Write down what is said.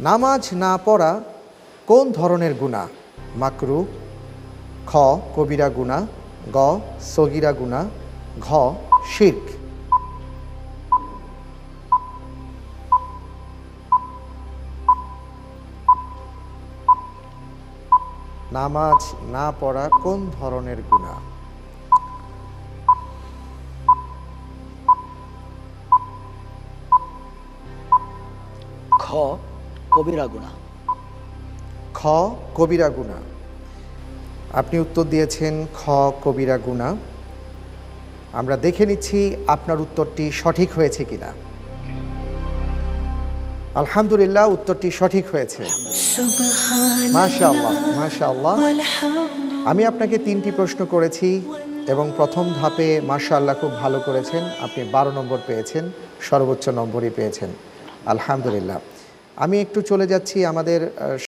নামাজ না পড়া কোন ধরনের গুণা মাকরু, খ, কবিরা গুণা গ, সগিরা গুণা ঘ, শির্ক। নামাজ না পড়া কোন ধরনের গুণা খ কবিরা গুণা খ কবিরা গুণা আপনি উত্তর দিয়েছেন খ কবিরা গুণা আমরা দেখে নিচ্ছি আপনার উত্তরটি সঠিক হয়েছে কিনা। আলহামদুলিল্লাহ উত্তরটি সঠিক হয়েছে। মাশাআল্লাহ মাশাআল্লাহ। আমি আপনাকে তিনটি প্রশ্ন করেছি এবং প্রথম ধাপে মাশাআল্লাহ খুব ভালো করেছেন। আপনি বারো নম্বর পেয়েছেন সর্বোচ্চ নম্বরই পেয়েছেন। আলহামদুলিল্লাহ। আমি একটু চলে যাচ্ছি আমাদের